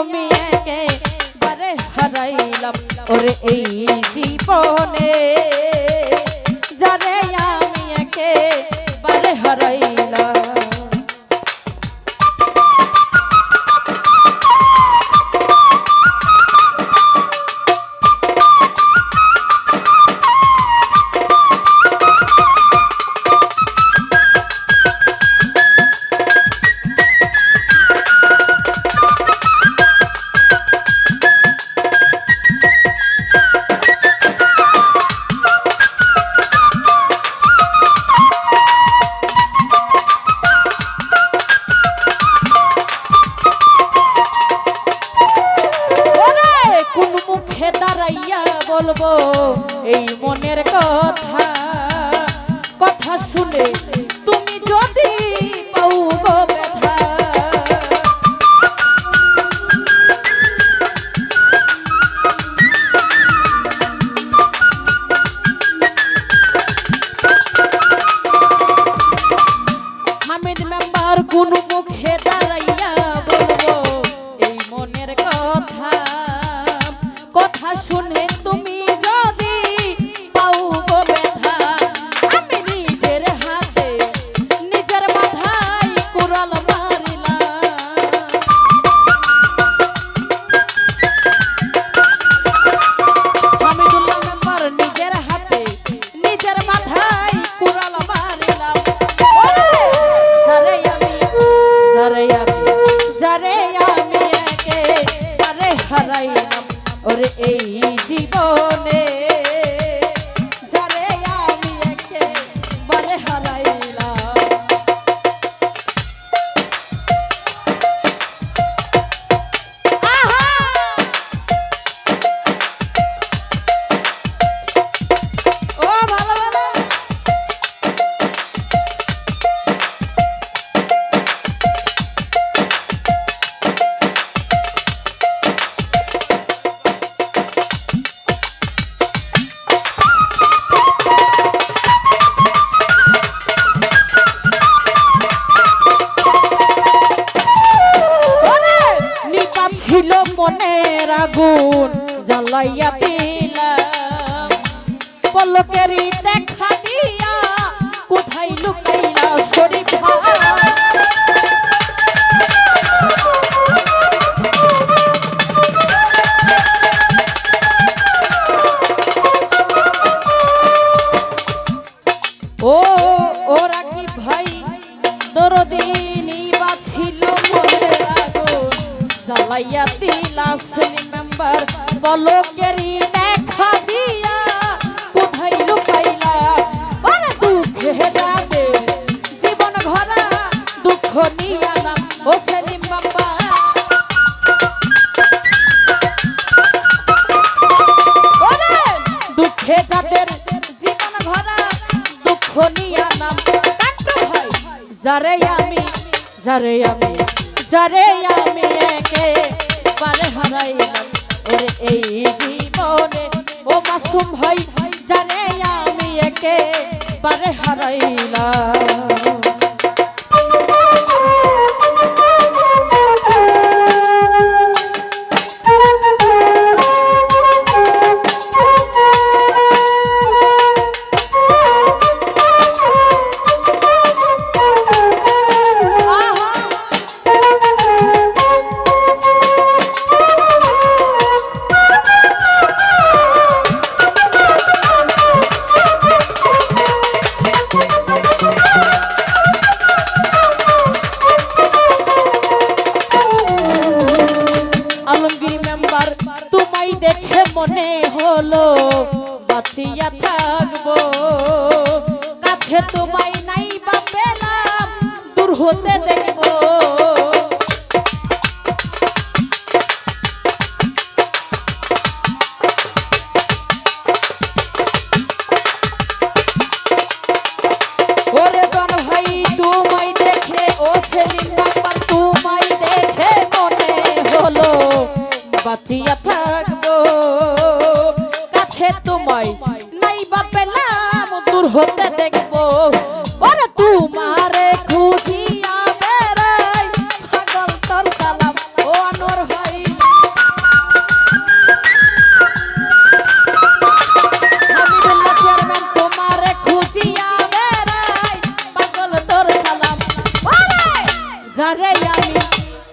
আমি একে বারে হারাইলাম। ওরে এই জীবনে যারে আমি একে বারে হারাইলাম। হইল মনের আগুন জ্বালাইয়া দিলাম। পলকেরি দেখা দিয়া কোথায় লুকাইলা শরীর যারে আমি যারে আমি একে বারে হারাইলাম, ওরে এই জীবনে। ও মাসুম ভাই, যারে আমি একে বারে হারাইলাম। মাঝে তোমায় নাই বা পেলাম, দূর হতে দেখব। বাঁচিয়া থাকব। নাই বা পেলাম, দূর হতে দেখ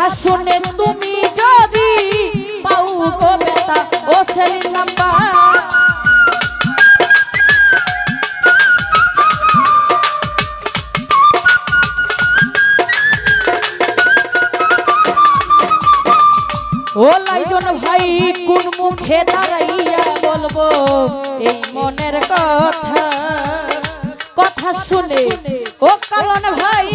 কথা তুমি যদি পাও গো বেটা, ও সেলিম ও লাইজন ভাই, কোন মুখে দাঁড়াইয়া বলব এই মনের কথা? কথা শুনে, ও কারণ ভাই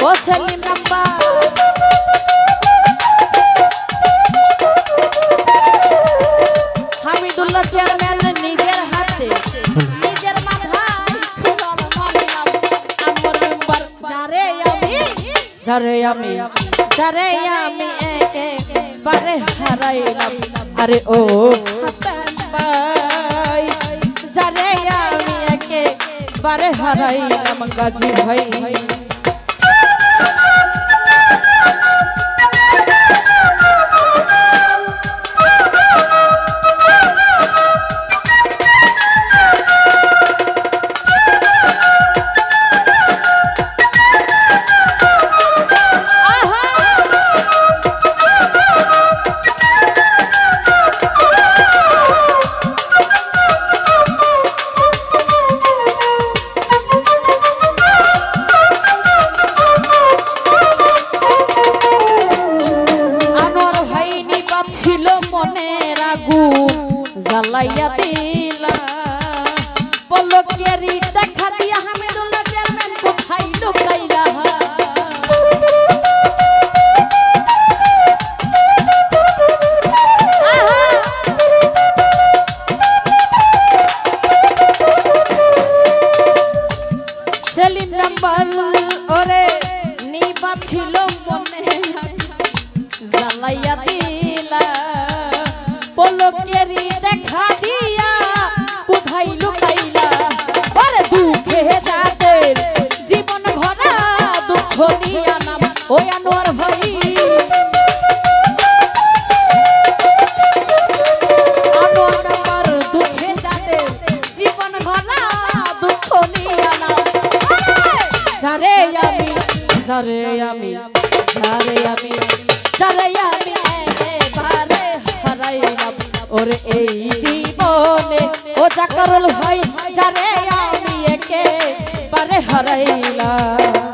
মারিলাম ও সেলিম নাম্বার হামিদুল্লাহ চেয়ারম্যান নিজের হাতে নিজের মাথায় কুড়াল মারিলাম আমার মেম্বার যারে আমি যারে আমি যারে আমি একেবারে হারাইলাম আরে ও হাতান ভাই যারে আমি একেবারে হারাইলাম গাজী ভাই মনের আগুন জ্বালাইয়া দিলা পলকেরি দেখা দিয়া হামিদুল্লাহ আমি। যারে আমি। যারে আমি। এবারে হারাইলাম ওরে এই জীবনে ও যা করল হয়, যারে আমি একে বারে হারাইলাম।